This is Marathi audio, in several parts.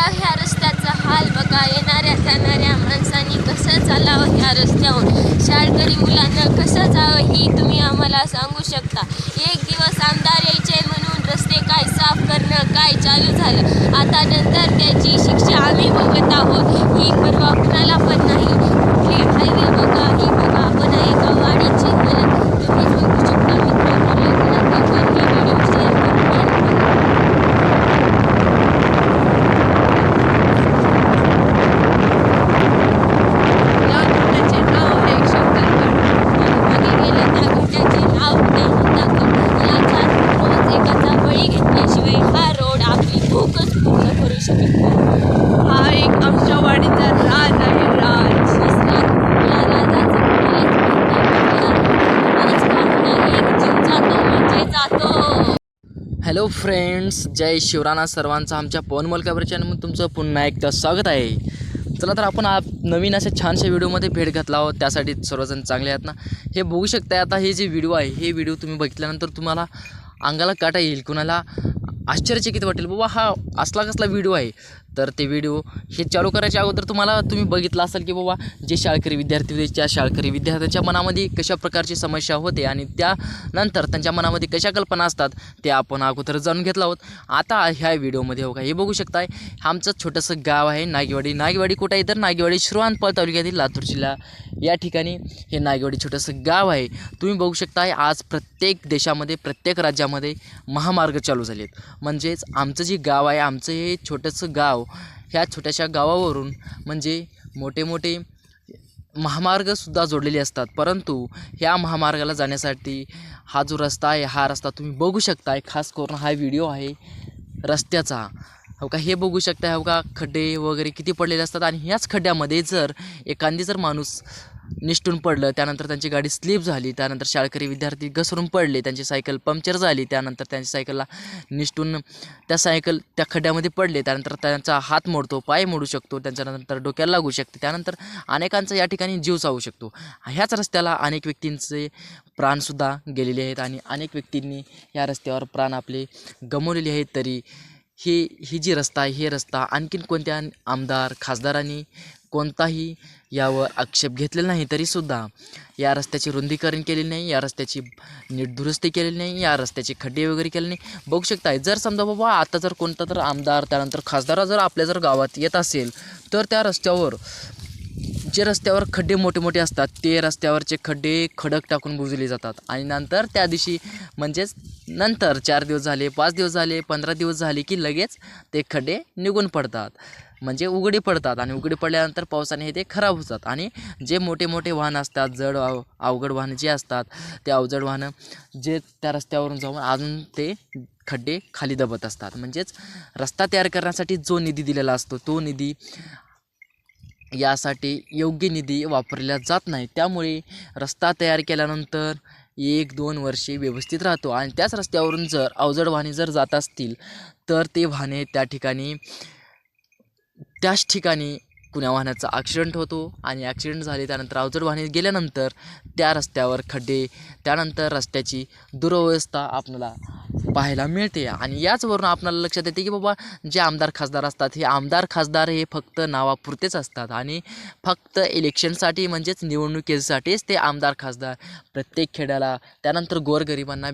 आता ह्या रस्त्याचा हाल बघा. येणाऱ्या जाणाऱ्या माणसांनी कसं चालावं ह्या रस्त्यावर शाळकरी मुलांना कसं जावं ही तुम्ही आम्हाला सांगू शकता. एक दिवस आमदार यायचे म्हणून रस्ते काय साफ करणं काय चालू झालं? आता नंतर त्या शिक्षा आम्ही बघत आहोत ही परवा कुणाला पण नाही कुठली हायवे बघा ही बघा आपण एका वाडीची हालत तुम्ही बघू शकता मित्रांनो लवकरात लवकर ही व्हिडिओ शेअर करून या घटनेचे नाव आहे शंकरगड मागे गेले त्या घटनेचे नाव नाही होता याच्यात रोज एकाचा बळी घेतल्याशिवाय हा रोड आपली भूकच पूर्ण करू शकत नाही हा एक आमच्या वाडीचा राज आहे राज या राजाचं कोणालाच माहीत नाही. या राजकारणात एक जीव जातो म्हणजे जातो हॅलो फ्रेंड्स जय शिवराणा सर्वांचं आमच्या पवन मोलकाबर चॅनलमध्ये तुमचं पुन्हा एकदा स्वागत आहे. चला तर आपण आप नवीन अशा छानशा व्हिडिओमध्ये भेट घातला आहोत त्यासाठी सर्वजण चांगले आहेत ना. हे बघू शकताय आता हे जे व्हिडिओ आहे हे व्हिडिओ तुम्ही बघितल्यानंतर तुम्हाला अंगाला काटा येईल कुणाला आश्चर्यचकित वाटेल. बाबा हा असला कसला व्हिडिओ आहे. तर ते व्हिडिओ हे चालू करायच्या अगोदर तुम्हाला तुम्ही बघितलं असेल की बाबा जे शाळकरी विद्यार्थी होते त्या शाळकरी विद्यार्थ्यांच्या मनामध्ये कशा प्रकारची समस्या होते आणि त्यानंतर त्यांच्या मनामध्ये कशा कल्पना असतात ते आपण अगोदर जाणून घेतला आहोत. आता ह्या व्हिडिओमध्ये हो का हे बघू शकताय आमचं छोटंसं गाव आहे नागेवाडी. नागेवाडी कुठं आहे तर नागेवाडी श्रीरानपाळ तालुक्यातील लातूर जिल्हा. या ठिकाणी हे नागेवाडी छोटंसं गाव आहे. तुम्ही बघू शकताय आज प्रत्येक देशामध्ये प्रत्येक राज्यामध्ये महामार्ग चालू झाले आहेत म्हणजेच आमचं जे गाव आहे आमचं हे छोटंसं गाव ह्या छोट्याशा गावावरून म्हणजे मोठे मोठे महामार्गसुद्धा जोडलेले असतात. परंतु ह्या महामार्गाला जाण्यासाठी हा जो रस्ता आहे हा रस्ता तुम्ही बघू शकताय. खास करून हा व्हिडिओ आहे रस्त्याचा. हो का? हे बघू शकताय. हो का? खड्डे वगैरे किती पडलेले असतात आणि ह्याच खड्ड्यामध्ये जर एखादी जर माणूस निष्ठून पडलं. त्यानंतर त्यांची गाडी स्लिप झाली. त्यानंतर शाळकरी विद्यार्थी घसरून पडले. त्यांची सायकल पंक्चर झाली. त्यानंतर त्यांच्या सायकलला निष्ठून त्या सायकल त्या खड्ड्यामध्ये पडले. त्यानंतर त्यांचा हात मोडतो पाय मोडू शकतो. त्यांच्यानंतर डोक्याला लागू शकते. त्यानंतर अनेकांचा या ठिकाणी जीव चावू शकतो. ह्याच रस्त्याला अनेक व्यक्तींचे प्राणसुद्धा गेलेले आहेत आणि अनेक व्यक्तींनी या रस्त्यावर प्राण आपले गमवलेले आहेत तरी ही ही जी रस्ता आहे हे रस्ता आणखीन कोणत्या आमदार खासदारांनी कोणताही यावर आक्षेप घेतलेला नाही तरीसुद्धा या रस्त्याची रुंदीकरण केलेली नाही या रस्त्याची नीट दुरुस्ती केलेली नाही या रस्त्याचे खड्डे वगैरे केले नाही. बघू शकताय जर समजा बाबा आता जर कोणता तर आमदार त्यानंतर खासदार जर आपल्या जर गावात येत असेल तर त्या रस्त्यावर जे रस्त्यावर खड्डे मोठे मोठे असतात ते रस्त्यावरचे खड्डे खडक टाकून बुजले जातात. आणि नंतर त्या दिवशी म्हणजेच नंतर चार दिवस झाले पाच दिवस झाले पंधरा दिवस झाले की लगेच ते खड्डे निघून पडतात. म्हणजे उघडे पडतात आणि उघडे पडल्यानंतर पावसाने हे ते खराब होतात. आणि जे मोठे मोठे वाहन असतात जड अव अवघड वाहनं जे असतात ते अवजड वाहनं जे त्या रस्त्यावरून जाऊन अजून ते खड्डे खाली दबत असतात. म्हणजेच रस्ता तयार करण्यासाठी जो निधी दिलेला असतो तो निधी यासाठी योग्य निधी वापरला जात नाही. त्यामुळे रस्ता तयार केल्यानंतर एक दोन वर्षे व्यवस्थित राहतो. आणि त्याच रस्त्यावरून जर अवजड वाहने जर जात असतील तर ते वाहने त्या ठिकाणी त्याच ठिकाणी कुण्या वाहनाचा ॲक्सिडेंट होतो आणि ॲक्सिडेंट झाले त्यानंतर अवजड वाहने गेल्यानंतर त्या रस्त्यावर खड्डे त्यानंतर रस्त्याची दुरवस्था आपल्याला पाहायला मिळते. आणि याचवरून आपल्याला लक्षात येते की बाबा जे आमदार खासदार असतात हे आमदार खासदार हे फक्त नावापुरतेच असतात. आणि फक्त इलेक्शनसाठी म्हणजेच निवडणुकीसाठीच ते आमदार खासदार प्रत्येक खेड्याला त्यानंतर गोरगरिबांना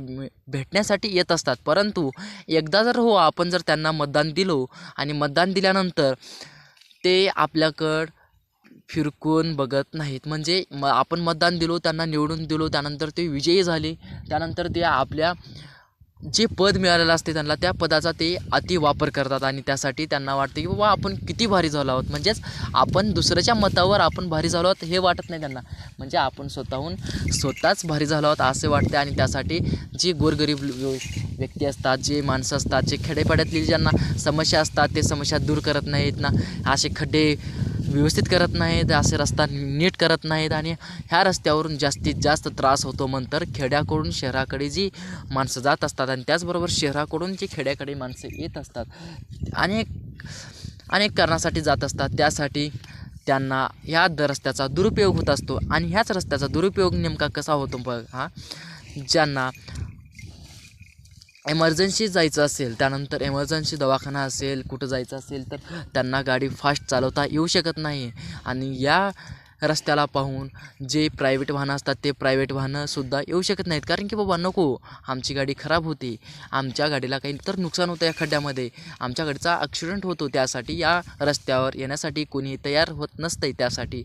भेटण्यासाठी येत असतात. परंतु एकदा जर हो आपण जर त्यांना मतदान दिलो आणि मतदान दिल्यानंतर ते आपल्याकडं फिरकून बघत नाहीत. म्हणजे म आपण मतदान दिलो त्यांना निवडून दिलो त्यानंतर ते विजयी झाले. त्यानंतर ते आपल्या जे पद मिळालेलं असते त्यांना त्या पदाचा ते अति वापर करतात आणि त्यासाठी त्यांना वाटते की बाबा आपण किती भारी झालो आहोत. म्हणजेच आपण दुसऱ्याच्या मतावर आपण भारी झालो आहोत हे वाटत नाही त्यांना. म्हणजे आपण स्वतःहून स्वतःच भारी झालो आहोत असे वाटते आणि त्यासाठी जे गोरगरीब व्य- व्यक्ती असतात जे माणसं असतात जे खेडेपाड्यातली ज्यांना समस्या असतात ते समस्या दूर करत नाहीत ना. असे खड्डे व्यवस्थित करत नाहीत असे रस्ता नीट करत नाहीत आणि ह्या रस्त्यावरून जास्तीत जास्त त्रास होतो म्हणतर खेड्याकडून शहराकडे जी माणसं जात असतात आणि त्याचबरोबर शहराकडून जी खेड्याकडे माणसं येत असतात अनेक अनेक कारणासाठी जात असतात. त्यासाठी त्यांना ह्या द रस्त्याचा दुरुपयोग होत असतो आणि ह्याच रस्त्याचा दुरुपयोग नेमका कसा होतो बघ हा? ज्यांना एमर्जन्सी जायचं असेल त्यानंतर एमर्जन्सी दवाखाना असेल कुठं जायचं असेल तर त्यांना गाडी फास्ट चालवता येऊ शकत नाही. आणि या रस्त्याला पाहून जे प्रायव्हेट वाहनं असतात ते प्रायव्हेट वाहनंसुद्धा येऊ शकत नाहीत. कारण की बाबा नको आमची गाडी खराब होती. आमच्या गाडीला काही तर नुकसान होतं या खड्ड्यामध्ये. आमच्या गाडीचा ॲक्सिडेंट होतो त्यासाठी या रस्त्यावर येण्यासाठी कोणी तयार होत नसतंय त्यासाठी.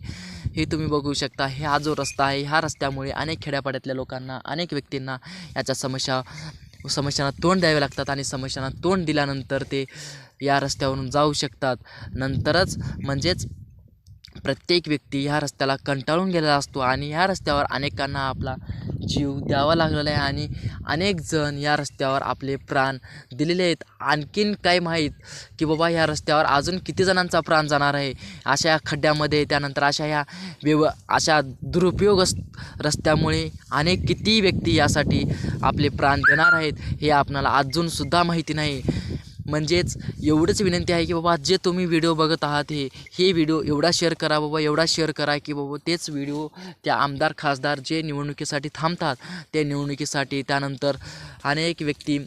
हे तुम्ही बघू शकता हे हा जो रस्ता आहे ह्या रस्त्यामुळे अनेक खेड्यापाड्यातल्या लोकांना अनेक व्यक्तींना याच्या समस्या समस्यांना तोंड द्यावे लागतात आणि समस्यांना तोंड दिल्यानंतर ते या रस्त्यावरून जाऊ शकतात. नंतरच म्हणजेच प्रत्येक व्यक्ती ह्या रस्त्याला कंटाळून गेलेला असतो आणि ह्या रस्त्यावर अनेकांना आपला जीव द्यावा लागलेला आहे आणि अनेक जण या रस्त्यावर आपले प्राण दिलेले आहेत. आणखीन काय माहीत की बाबा ह्या रस्त्यावर अजून किती जणांचा प्राण जाणार आहे? अशा खड्ड्यामध्ये त्यानंतर अशा ह्या व्यव अशा दुरुपयोग रस्त्यामुळे अनेक किती व्यक्ती यासाठी आपले प्राण देणार आहेत हे आपणाला अजूनसुद्धा माहिती नाही. म्हणजेच एवढंच विनंती आहे की बाबा जे तुम्ही व्हिडिओ बघत आहात हे हे व्हिडिओ एवढा शेअर करा बाबा एवढा शेअर करा की बाबा तेच व्हिडिओ त्या आमदार खासदार जे निवडणुकीसाठी थांबतात त्या निवडणुकीसाठी त्यानंतर अनेक व्यक्ती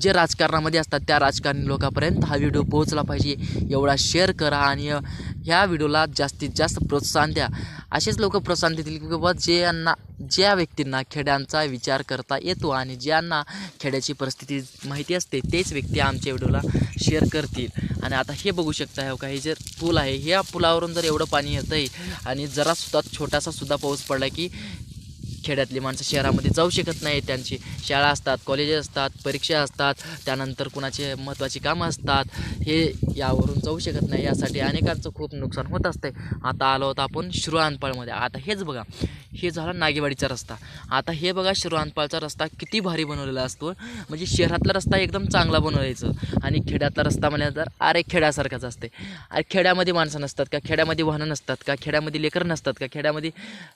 जे राजकारणामध्ये असतात त्या राजकारणी लोकांपर्यंत हा व्हिडिओ पोहोचला पाहिजे. एवढा शेअर करा आणि ह्या व्हिडिओला जास्तीत जास्त प्रोत्साहन द्या. असेच लोक प्रोत्साहन देतील की बाबा ज्यांना ज्या व्यक्तींना खेड्यांचा विचार करता येतो आणि ज्यांना खेड्याची परिस्थिती माहिती असते तेच व्यक्ती आमच्या व्हिडिओला शेअर करतील. आणि आता हे बघू शकता हो का हे जे पूल आहे ह्या पुलावरून जर एवढं पाणी येतं आहे आणि जरासुद्धा छोटासा सुद्धा पाऊस पडला की खेड्यातली माणसं शहरामध्ये जाऊ शकत नाही त्यांची शाळा असतात कॉलेजेस असतात परीक्षा असतात त्यानंतर कुणाचे महत्त्वाची कामं असतात. हे यावरून जाऊ शकत नाही. यासाठी अनेकांचं खूप नुकसान होत असते आता आलो होतो आपण शिरोआनपाळमध्ये आता हेच बघा. हे झाला नागेवाडीचा रस्ता. आता हे बघा शिरोआनपाळचा रस्ता किती भारी बनवलेला असतो. म्हणजे शहरातला रस्ता एकदम चांगला बनवायचं. आणि खेड्यातला रस्ता म्हणल्यानंतर अरे खेड्यासारखाच असते अरे खेड्यामध्ये माणसं नसतात का? खेड्यामध्ये वाहनं नसतात का? खेड्यामध्ये लेकर नसतात का? खेड्यामध्ये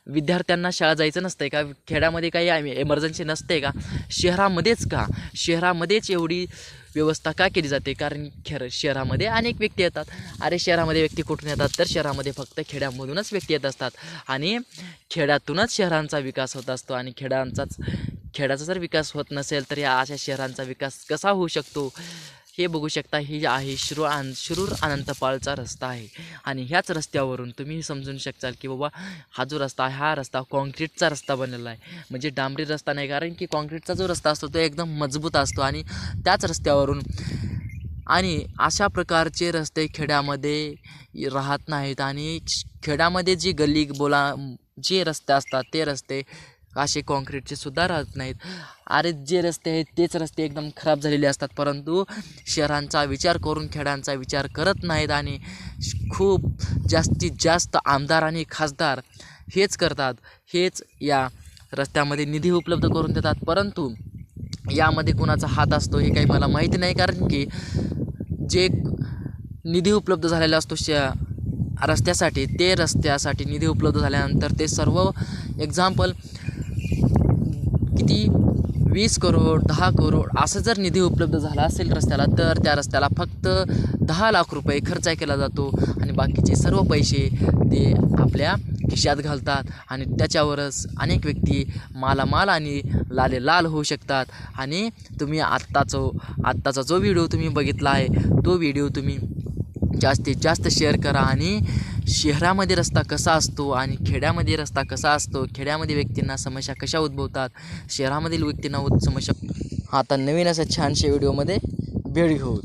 विद्यार्थ्यांना शाळा जायचं नसतंय का? खेड्यामध्ये काही एमर्जन्सी नसते का? शहरामध्येच का? शहरामध्येच एवढी व्यवस्था का केली जाते? कारण खेर शहरामध्ये अनेक व्यक्ती येतात. अरे शहरामध्ये व्यक्ती कुठून येतात? तर शहरामध्ये फक्त खेड्यामधूनच व्यक्ती येत असतात. आणि खेड्यातूनच शहरांचा विकास होत असतो. आणि खेड्यांचाच खेड्याचा जर विकास होत नसेल तर या अशा शहरांचा विकास कसा होऊ शकतो? हे बघू शकता ही आहे शिरूर आन शिरूर अनंतपाळचा रस्ता आहे. आणि ह्याच रस्त्यावरून तुम्ही समजून शकताल की बाबा हा जो रस्ता आहे हा रस्ता कॉन्क्रीटचा रस्ता बनलेला आहे. म्हणजे डांबरी रस्ता नाही कारण की कॉन्क्रीटचा जो रस्ता असतो तो एकदम मजबूत असतो. आणि त्याच रस्त्यावरून आणि अशा प्रकारचे रस्ते खेड्यामध्ये राहत नाहीत. आणि खेड्यामध्ये जी गल्ली बोला जे रस्ते असतात ते रस्ते असे कॉन्क्रीटचे सुद्धा राहत नाहीत. अरे जे रस्ते आहेत तेच रस्ते एकदम खराब झालेले असतात. परंतु शहरांचा विचार करून खेड्यांचा विचार करत नाहीत आणि खूप जास्तीत जास्त आमदार आणि खासदार हेच करतात. हेच या रस्त्यामध्ये निधी उपलब्ध करून देतात. परंतु यामध्ये कुणाचा हात असतो हे काही मला माहिती नाही. कारण की जे निधी उपलब्ध झालेला असतो श रस्त्यासाठी ते रस्त्यासाठी निधी उपलब्ध झाल्यानंतर ते सर्व एक्झाम्पल किती? वीस करोड दहा करोड असं जर निधी उपलब्ध झाला असेल रस्त्याला तर त्या रस्त्याला फक्त दहा लाख रुपये खर्च केला जातो आणि बाकीचे सर्व पैसे ते आपल्या खिशात घालतात आणि त्याच्यावरच अनेक व्यक्ती मालामाल आणि लाले लाल होऊ शकतात. आणि तुम्ही आत्ताचो आत्ताचा जो व्हिडिओ तुम्ही बघितला आहे तो व्हिडिओ तुम्ही जास्तीत जास्त शेअर करा आणि शहरामध्ये रस्ता कसा असतो आणि खेड्यामध्ये रस्ता कसा असतो? खेड्यामध्ये व्यक्तींना समस्या कशा उद्भवतात? शहरामधील व्यक्तींना उद समस्या आता नवीन अशा छानशा व्हिडिओमध्ये भेट घेऊ.